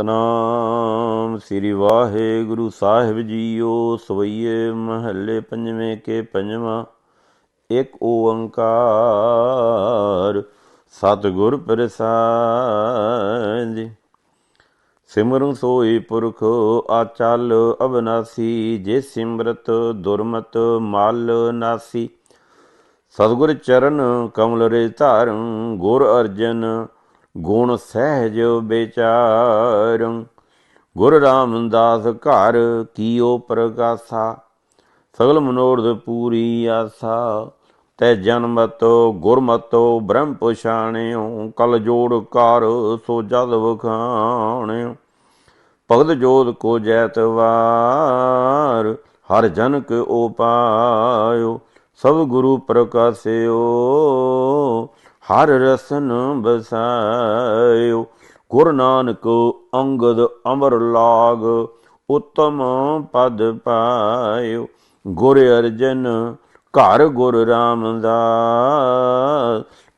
ਸਤਨਾਮ। ਸ੍ਰੀ ਵਾਹਿਗੁਰੂ ਸਾਹਿਬ ਜੀਓ, ਸਵਈਏ ਮਹੱਲੇ ਪੰਜਵੇਂ ਕੇ ਪੰਜਵਾਂ। ਇੱਕ ਓੰਕਾਰ ਸਤਿਗੁਰ ਪ੍ਰਸਾਦ। ਸਿਮਰਨ ਸੋਈ ਪੁਰਖ ਆਚਲ ਅਬਨਾਸੀ, ਜੇ ਸਿਮਰਤ ਦੁਰਮਤ ਮਾਲ ਨਾਸੀ। ਸਤਿਗੁਰ ਚਰਨ ਕਮਲ ਰੇ ਧਾਰੰ ਗੁਰ ਅਰਜਨ ਗੁਣ ਸਹਿਜ ਵਿਚਾਰੰ। ਗੁਰ ਰਾਮਦਾਸ ਘਰ ਕੀਓ ਪ੍ਰਗਾਸਾ, ਸਗਲ ਮਨੋਰਥ ਪੂਰੀ ਆਸਾ। ਤੈ ਜਨਮਤੋ ਗੁਰਮਤੋ ਬ੍ਰਹਮ ਪਛਾਣਿਓ, ਕਲ ਜੋੜ ਕਰ ਸੋ ਜਦ ਵਖਾਣਿਓ। ਭਗਤ ਜੋਤ ਕੋ ਜੈਤਵਾਰ ਹਰ ਜਨ ਕੇ ਉਪਾਇਓ ਸਭ ਗੁਰੂ ਪ੍ਰਕਾਸਿਓ। ਹਰ ਰਸਨ ਬਸਾਇਓ ਗੁਰ ਨਾਨਕ ਅੰਗਦ ਅਮਰ ਲਾਗ, ਉਤਮ ਪਦ ਪਾਇਓ। ਗੁਰ ਅਰਜਨ, ਘਰ ਗੁਰ ਰਾਮਦਾਸ,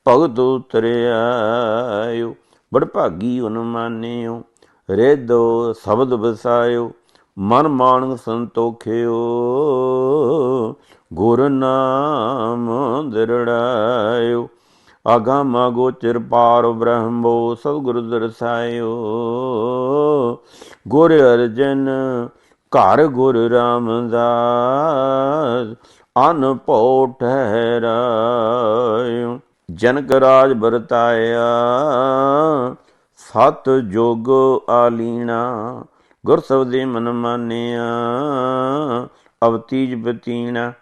ਭਗਤ ਉਤਰਿਆਇਓ। ਬੜ ਭਾਗੀ ਉਨਮਾਨਿਓ ਰੇਦੋ ਸ਼ਬਦ ਬਸਾਇਓ ਮਨ ਮਾਨਗ ਸੰਤੋਖਿਓ, ਗੁਰ ਨਾਮ ਦਿਰੜਾਇਓ। ਆਗਾਮਾ ਗੋਚਰ ਪਾਰ ਬ੍ਰਹਮੋ, ਸਭ ਗੁਰ ਦਰਸਾਇਓ। ਗੁਰ ਅਰਜਨ, ਘਰ ਗੁਰ ਰਾਮਦਾਸ, ਅਨ ਭਉ ਠਹਿਰਾਇਓ। ਜਨਕ ਰਾਜ ਵਰਤਾਇਆ, ਸਤ ਜੋਗ ਆਲੀਣਾ। ਗੁਰ ਸਬਦੇ ਮਨ ਮਾਨਿਆ, ਅਵਤੀਜ ਬਤੀਣਾ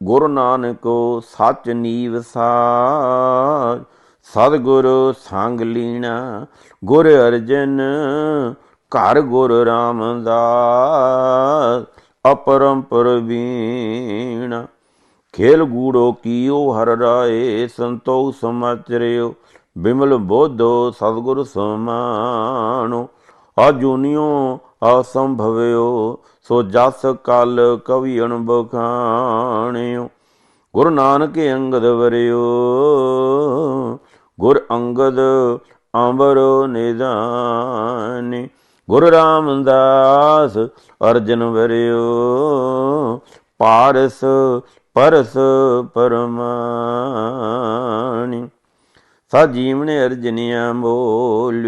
ਗੁਰੂ ਨਾਨਕੋ ਸੱਚ ਨੀਵ ਸਾਜ, ਸਤਿਗੁਰ ਸੰਗ ਲੀਣਾ, ਗੁਰ ਅਰਜਨ ਘਰ ਗੁਰ ਰਾਮਦਾਸ, ਅਪਰੰਪਰ ਵੀਣਾ। ਖੇਲ ਗੂੜੋ ਕੀਓ ਹਰ ਰਾਏ ਸੰਤੋਖ ਸਮਾਚਰਿਓ ਬਿਮਲ ਬੋਧੋ ਸਤਿਗੁਰ ਸਮਾਣੋ। ਆਜੂਨਿਓ ਅਸੰਭਵਿਓ, ਸੋ ਜਸ ਕਲ ਕਵੀ ਅਣਬਖਾਣਿਓ। ਗੁਰੂ ਨਾਨਕ ਅੰਗਦ ਵਰਿਓ, ਗੁਰ ਅੰਗਦ ਅੰਬਰੋ ਨਿਦਾਨੀ ਗੁਰੂ ਰਾਮਦਾਸ ਅਰਜਨ ਵਰਿਓ, ਪਾਰਸ ਪਰਸ ਪਰਮਾਨੀ। ਸਾ ਜੀਵਨੇ ਅਰਜਨਿਆ ਬੋਲ,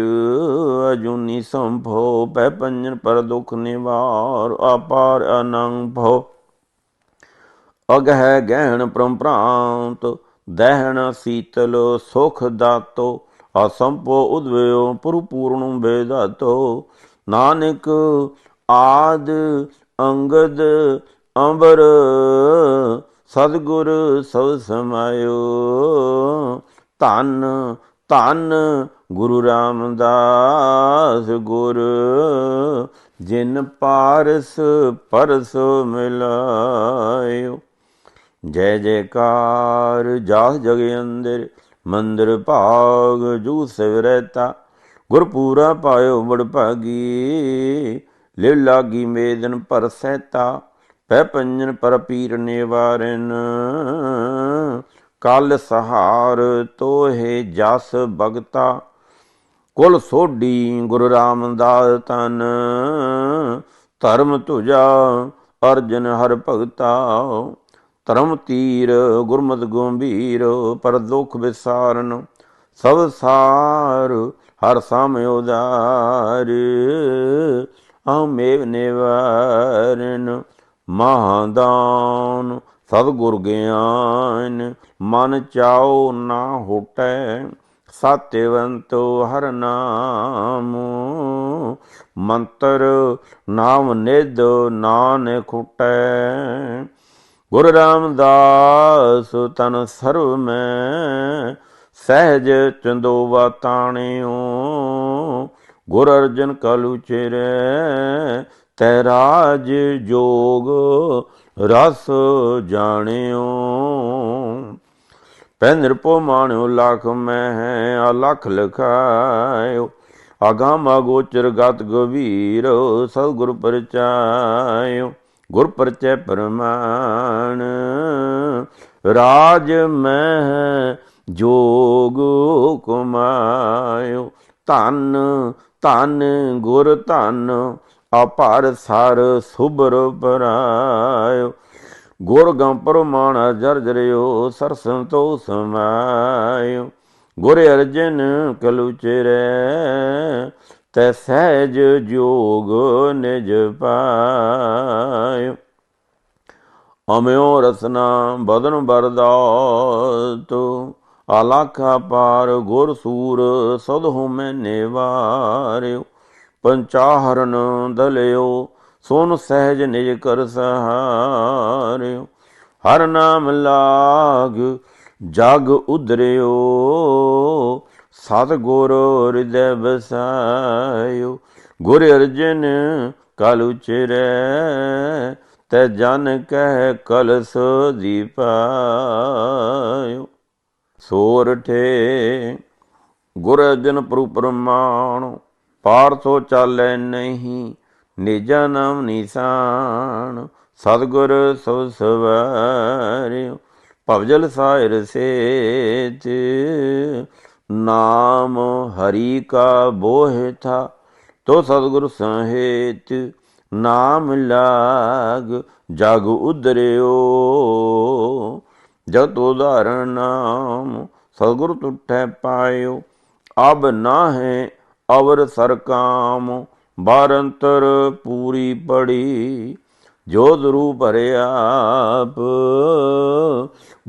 ਅਜੂਨੀ ਸੰਭੋ ਪੈ ਪੰਜਨ ਪਰ ਦੁਖ ਨਿਵਾਰ, ਅਪਾਰ ਅਨੰਗ ਭੋ। ਅਗ ਹੈ ਗਹਿਣ ਪਰੰਪਰਾਂਤ, ਦਹਿਣ ਸੀਤਲ ਸੁਖ ਦਾਤੋ ਅਸੰਭੋ ਉਦਵਿਓ ਪਰਪੂਰਨ ਬੇਦਾਤੋ ਨਾਨਕ ਆਦ ਅੰਗਦ ਅੰਬਰ, ਸਤਿਗੁਰ ਸਭ ਸਮਾਇਓ। ਧੰਨ ਧੰਨ ਗੁਰੂ ਰਾਮਦਾਸ ਗੁਰ, ਜਿਨ ਪਾਰਸ ਪਰਸ ਮਿਲਾਇਓ। ਜੈ ਜੈਕਾਰ ਜਾਸ ਜਗੇ ਅੰਦਰ, ਮੰਦਰ ਭਾਗ ਜੂ ਸਿਵਰਤਾ ਗੁਰਪੂਰਾ ਪਾਇਓ ਬੜ ਭਾਗੀ ਲੈ ਲਾਗੀ ਮੇਦਨ ਪਰ ਸਹਿਤਾ। ਪੈ ਪੰਜਨ ਪਰ ਪੀਰ ਨਿਵਾਰਨ ਕਲ ਸਹਾਰ ਤੋਹੇ ਜਸ ਭਗਤਾ ਕੁਲ ਸੋਢੀ ਗੁਰੂ ਰਾਮਦਾਸ ਤਨ। ਧਰਮ ਤੁਜਾ ਅਰਜਨ ਹਰ ਭਗਤਾ, ਧਰਮ ਤੀਰ ਗੁਰਮਤਿ ਗੰਭੀਰ, ਪਰ ਦੁਖ ਵਿਸਾਰਨ, ਸਭ ਸਾਰ ਹਰ ਸਾਮਿ ਉਦਾਰ। ਆਮੇਵ ਨਿਵਾਰਨ, ਮਹਾਦਾਨ ਸਤਿਗੁਰ ਗਿਆਨ, ਮਨ ਚਾਉ ਨਾ ਹੋਟੈ, ਸਤਿਵੰਤੋ ਹਰ ਨਾਮ। ਮੰਤਰ ਨਾਮ ਨਿਦ ਨਾਨਕ ਖੁਟੈ। ਗੁਰ ਰਾਮਦਾਸ ਤਨ ਸਰਵ ਮੈਂ, ਸਹਿਜ ਚੰਦੋਵਾ ਤਾਣਿਓ। ਗੁਰ ਅਰਜਨ ਕਲੂ ਚਿਰੈ ਤੈ ਰਾਜ ਜੋਗ ਰਸ ਜਾਣਿਓ। ਪੈ ਨਿਰਪੋ ਮਾਣਿਓ, ਲੱਖ ਮੈਂ ਆ ਲੱਖ ਲਖਾਇਓ। ਆਗਾਮਾ ਗੋਚਰ ਗਤ ਗਵੀਰ ਸਤਿ ਗੁਰ ਪਰਚਾਇਓ। ਗੁਰ ਪਰਚੈ ਪਰਮਾਨ, ਰਾਜ ਮੈਂ ਜੋਗ ਕੁਮਾਇਓ। ਧਨ ਧਨ ਗੁਰ ਧਨ ਅਪਾਰ ਸਾਰ ਸੁਬਰ ਪਰਾਇਓ ਗੁਰ ਗੰ ਪਰਮਾਨ ਜਰ ਜਰਿਓ, ਸਰ ਸੰਤੋਖ ਸਮਾਇਓ ਗੁਰ ਅਰਜਨ ਕਲੁਚਰੈ ਤੈ ਸਹਿਜ ਜੋਗ ਨਿਜ ਪਾਇਓ। ਅਮਿਓ ਰਸਨਾ ਬਦਨ ਬਰਦਾਤ, ਆਲਾਖਾ ਪਾਰ ਗੁਰ ਸੂਰ ਸਦ ਹੋਮੈ ਨਿਵਾਰਿਓ। ਪੰਚਾਹਰਨ ਦਲਿਓ, ਸੋਨ ਸਹਿਜ ਨਿਜ ਕਰ ਸਹਾਰਿਓ। ਹਰ ਨਾਮ ਲਾਗ ਜਗ ਉਧਰਿਓ ਸਤ ਗੁਰ ਹਿਰਦੈ ਬਸਾਇਓ ਗੁਰ ਅਰਜਨ ਕਲ ਉਚਰੈ ਤੈ ਜਨ ਕਹਿ ਕਲਸ ਦੀਪਾਇਓ। ਸੋਰਠੇ ਗੁਰ ਅਰਜਨ ਪ੍ਰਭੂ ਪ੍ਰਮਾਣ। ਪਾਰਥੋ ਚਾਲੈ ਨਹੀਂ, ਨਿਜਾ ਨਾਮ ਨਿਸ਼ਾਨ, ਸਤਗੁਰ ਸੋ ਸਵਾਰਿਓ ਭਵਜਲ ਸਾਇਰ ਸੇਤ ਨਾਮ ਹਰੀ ਕਾ ਬੋਹਿ ਥਾ, ਤੋ ਸਤਗੁਰ ਸਹੇਤ ਨਾਮ ਲਾਗ, ਜਗ ਉਦਰਿਓ, ਜਤ ਉਦਾਹਰਣ ਨਾਮ, ਸਤਗੁਰ ਤੁਠੈ ਪਾਇਓ, ਅਬ ਨਾ ਹੈ ਅਵਰ ਸਰਕਾਮ ਬਾਰੰਤਰ ਪੂਰੀ ਪੜੀ ਜੋਤ ਰੂਪ ਹਰਿਆਪ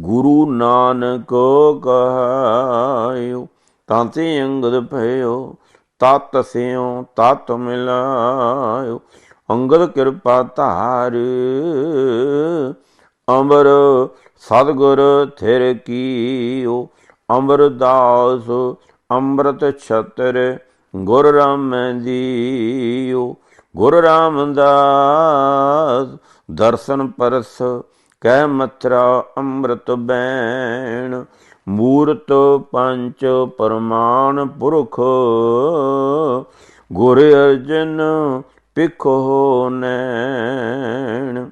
ਗੁਰੂ ਨਾਨਕ ਕਹਾਇਓ ਤਾਂਤੇ ਅੰਗਦ ਭਇਓ, ਤਤ ਸਿਉ ਤਤ ਮਿਲਾਇਓ। ਅੰਗਦ ਕਿਰਪਾ ਧਾਰ ਅਮਰ ਸਤਗੁਰ ਥਿਰ ਕੀਓ। ਅਮਰਦਾਸ ਅੰਮ੍ਰਿਤ ਛਤਰ ਗੁਰ ਰਾਮੈ ਜੀਓ ਗੁਰ ਰਾਮਦਾਸ, ਦਰਸ਼ਨ ਪਰਸ ਕਹਿ ਮਥਰਾ ਅੰਮ੍ਰਿਤ ਬੈਣ, ਮੂਰਤ ਪੰਚ ਪਰਮਾਨ ਪੁਰਖ, ਗੁਰ ਅਰਜਨ ਪਿਖੋ ਨੈਣ।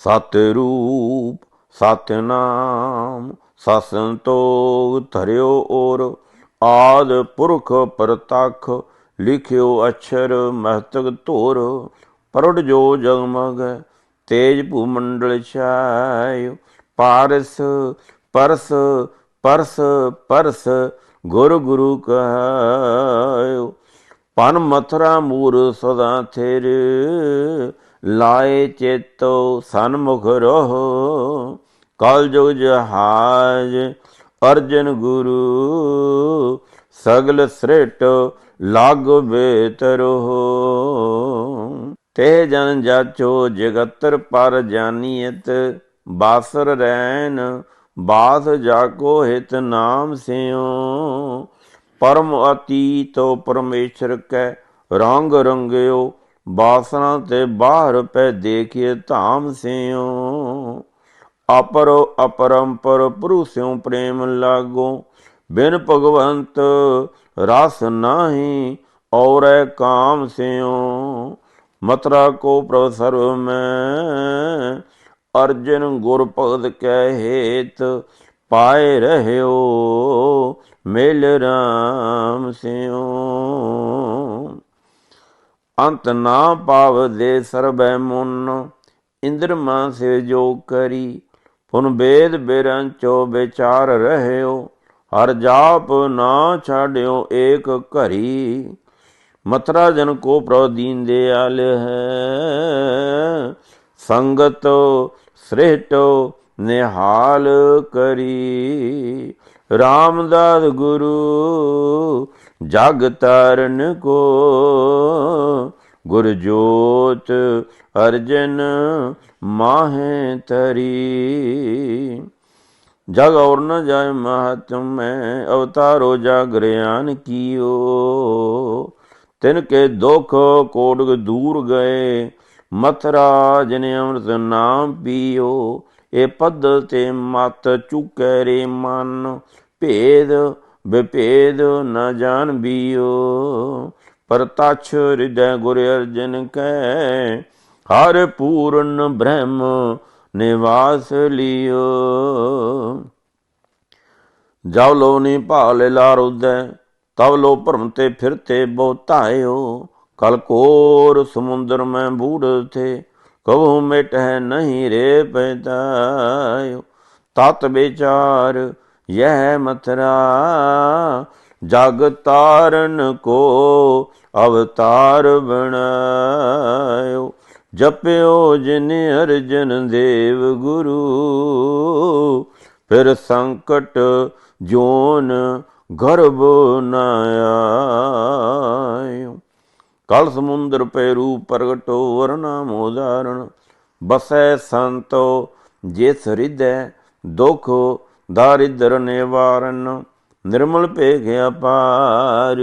ਸਤ ਰੂਪ ਸਤ ਨਾਮ ਸਸੰਤੋਖ ਧਰਿਓ ਔਰ ਆਦ ਪੁਰਖ ਪ੍ਰਤਖ ਲਿਖਿਓ ਅਛਰ ਮਹਤਕ ਧੋਰ, ਪਰੜ ਜੋ ਜਗਮਗ ਤੇਜ ਭੂਮੰਡਲ ਮੰਡਲ ਪਾਰਸ, ਪਰਸ ਪਰਸ ਪਰਸ, ਗੁਰ ਗੁਰੂ ਕਹਾਇਓ। ਪਨ ਮਥਰਾ ਮੂਰ ਸਦਾ ਥਿਰ, ਲਾਏ ਚੇਤੋ ਸਨਮੁਖ ਰਹੋ। ਕਲ ਜੁਗ ਜਹਾਜ ਅਰਜਨ ਗੁਰੂ, ਸਗਲ ਸ੍ਰਿਟ ਲਾਗ ਬੇਤਰੋ ਤੇ ਜਨ ਜਾਚੋ ਜਗਤਰ ਪਰ ਜਾਨੀਤ ਬਾਸਰ ਰੈਨ ਬਾਸ ਜਾਕੋ ਹਿਤ ਨਾਮ ਸਿਓ ਪਰਮ ਅਤੀਤੋ ਪਰਮੇਸ਼ਰ ਕੈ ਰੰਗ ਰੰਗਿਓ ਬਾਸਨਾ ਤੇ ਬਾਹਰ ਪੈ ਦੇਖਿਏ ਧਾਮ ਸਿਓ ਅਪਰੋ ਅਪਰੰਪਰ ਪੁਰੁਸਿਉ ਪ੍ਰੇਮ ਲਾਗੋ। ਬਿਨ ਭਗਵੰਤ ਰਸ ਨਾਹੀ ਔਰੈ ਕਾਮ ਸਿਉ। ਮਤਰਾ ਕੋ ਪ੍ਰਭ ਸਰਵ ਮੈਂ ਅਰਜਨ ਗੁਰ ਭਗਤ ਕੈ ਹੇਤ ਪਾਏ ਰਹਿਓ। ਮਿਲ ਰਾਮ ਸਿਉ। ਅੰਤ ਨਾ ਪਾਵ ਦੇ ਸਰਬੈ ਮੁਨ। ਇੰਦਰ ਮਾਂ ਸੇ ਜੋ ਕਰੀ ਪੁਨ ਬੇਦ ਬਿਰੰਚੋ ਵਿਚਾਰ ਰਹਿਓ, ਹਰ ਜਾਪ ਨਾ ਛਾੜਿਓ ਏਕ ਘਰੀ। ਮਤਰਾ ਜਨ ਕੋ ਪ੍ਰੋ ਦੀਨ ਦੇ ਆਲ ਹੈ। ਸੰਗਤ ਸ੍ਰਿਹਟੋ ਨਿਹਾਲ ਕਰੀ। ਰਾਮਦਾਸ ਗੁਰੂ ਜਗ ਤਰਨ ਕੋ ਗੁਰ ਜੋਤ ਅਰਜਨ ਮਾਹੇ ਤਰੀ। ਜਗ ਔਰ ਨ ਜਾਏ ਮਹਤਮ ਮੈਂ, ਅਵਤਾਰੋ ਜਾਗਰਿਆਨ ਕੀਓ। ਤਿਨ ਕੇ ਦੁਖ ਕੋੜਗ ਦੂਰ ਗਏ ਮਥਰਾ ਜਿਨ ਅੰਮ੍ਰਿਤ ਨਾਮ ਪੀਓ। ਇਹ ਪਦ ਤੇ ਮਤ ਚੁਕੈ ਰੇ ਮਨ, ਭੇਦ ਵਿਭੇਦ ਨ ਜਾਣ ਬੀਓ। ਪਰ ਤਛ ਹਿਰਦੈ ਗੁਰ ਅਰਜਨ ਕੈ ਹਰ ਪੂਰਨ ਬ੍ਰਹਮ ਨਿਵਾਸ ਲਿਓ। ਜਾਉ ਲੋ ਨੀ ਭਾਲੇ ਲਾਰ ਉਦੈ ਤਵ ਲੋ ਭਰਮ ਤੇ ਫਿਰਤੇ ਬਹੁਤਾਇਓ ਕਲ ਕੋਰ ਸਮੁੰਦਰ ਮੈਂ ਬੂੜ ਥੇ ਕਹੂ ਮਿਟ ਹੈ ਨਹੀਂ ਰੇ ਪੈਤਾਇਓ ਤਤ ਵਿਚਾਰ ਯਹ ਮਥਰਾ, ਜਗ ਤਾਰਨ ਕੋ ਅਵਤਾਰ ਬਣਾਇਓ। ਜਪਿਓ ਜਿਨ ਅਰਜਨ ਦੇਵ ਗੁਰੂ, ਫਿਰ ਸੰਕਟ ਜੋਨ ਗਰਭ ਨਾ ਆਇਓ। ਕਲ ਸਮੁੰਦਰ ਪੈ ਰੂਪ ਪ੍ਰਗਟੋ ਵਰਨਾਮ ਉਦਾਹਰਣ ਬਸੈ ਸੰਤੋ, ਜਿਸ ਹਿਰਦੈ ਦੁਖ, ਦਾਰਿਦਰ ਨਿਵਾਰਨ, ਨਿਰਮਲ ਭੇਖ ਅਪਾਰ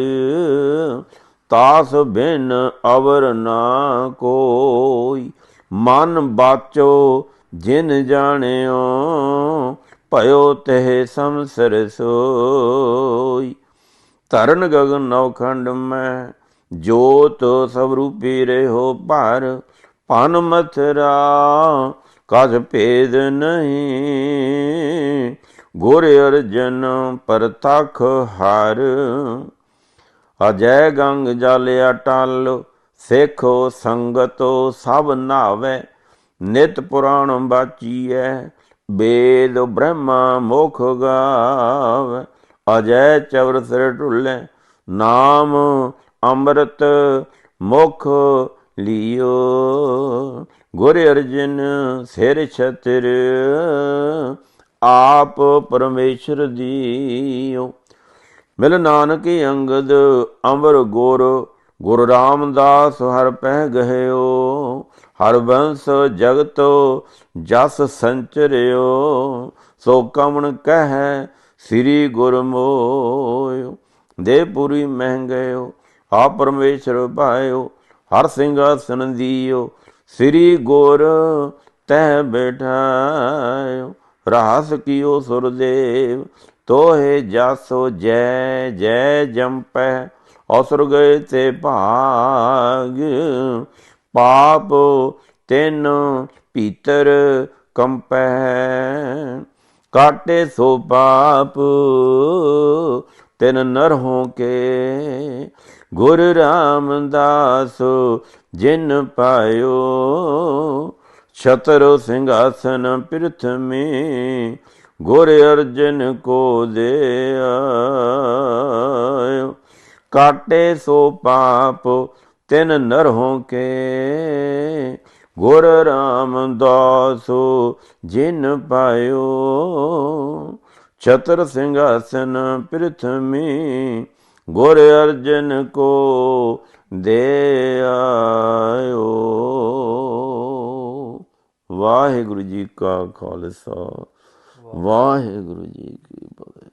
ਤਾਸ ਬਿਨ ਅਵਰ ਨਾ ਕੋਈ। ਮਨ ਬਾਚੋ ਜਿਨ ਜਾਣਿਓ, ਭਇਓ ਤੇ ਸੰਸਰ ਸੋਈ। ਤਰਨ ਗਗਨ ਨਵਖੰਡ ਮੈਂ, ਜੋਤ ਸਭ ਰੂਪੀ ਰਹੋ ਪਰ ਪਨ ਮਥਰਾ, ਕਸ ਭੇਦ ਨਹੀਂ। ਗੁਰ ਅਰਜਨ ਪਰਤਖ ਹਰ। ਅਜੈ ਗੰਗ ਜਲ ਅਟਲ, ਸੇਖੋ ਸੰਗਤੋ ਸਭ ਨਾਵੇ ਨਿਤ ਪੁਰਾਣ ਬਾਚੀਐ ਵੇਦ ਬ੍ਰਹਮਾ ਮੁਖ ਗਾਵੇ। ਅਜੈ ਚਵਰ ਸਿਰ ਢੁੱਲੇ, ਨਾਮ ਅੰਮ੍ਰਿਤ ਮੁਖ ਲਿਓ। ਗੁਰ ਅਰਜਨ ਸਿਰ ਛਤਰ, ਆਪ ਪਰਮੇਸ਼ਰ ਦੀਓ। ਮਿਲ ਨਾਨਕ ਅੰਗਦ ਅੰਬਰ ਗੁਰ, ਗੁਰੂ ਰਾਮਦਾਸ ਹਰ ਪਹਿ ਗਹਿਓ, ਹਰ ਬੰਸ ਜਗਤ ਜਸ ਸੰਚਰਿਓ, ਸੋ ਕਮਣ ਕਹਿ ਸ੍ਰੀ ਗੁਰ ਮੋਇ ਦੇ ਪੁਰੀ ਮਹਿੰਗਿਓ ਆ ਪਰਮੇਸ਼ਰ ਭਾਇਓ, ਹਰ ਸਿੰਘਾਸਨ ਦੀਓ, ਸ੍ਰੀ ਗੁਰ ਤਹਿ ਬੈਠਾਇਓ ਰਾਸ ਕੀਓ ਸੁਰਦੇਵ ਤੋਹੇ ਜਾਸੋ ਜੈ ਜੈ ਜੰਪੈ ਅਸੁਰ ਗਏ ਤੇ ਭਾਗ। ਪਾਪ ਤਿਨ ਭੀਤਰ ਕੰਪੈ, ਕਾਟੇ ਸੋ ਪਾਪ ਤਿਨ ਨਰ ਹੋ ਕੇ ਗੁਰ ਰਾਮਦਾਸ ਜਿਨ ਪਾਇਓ, ਛਤਰ ਸਿੰਘਾਸਨ ਪ੍ਰਿਥਮੀ ਗੁਰ ਅਰਜਨ ਕੋ ਦੇ ਆਇਓ ਕਾਟੇ ਸੋ ਪਾਪ, ਤਿਨ ਨਰਹੋਂ ਹੋ ਕੇ। ਗੁਰ ਰਾਮਦਾਸ ਜਿਨ ਪਾਇਓ। ਛਤਰ ਸਿੰਘਾਸਨ ਪ੍ਰਿਥਮੀ, ਗੁਰ ਅਰਜਨ ਕੋ ਦੇ ਆਇਓ ਵਾਹਿਗੁਰੂ ਜੀ ਕਾ ਖਾਲਸਾ। ਵਾਹਿਗੁਰੂ ਜੀ ਕੀ ਫਤਿਹ।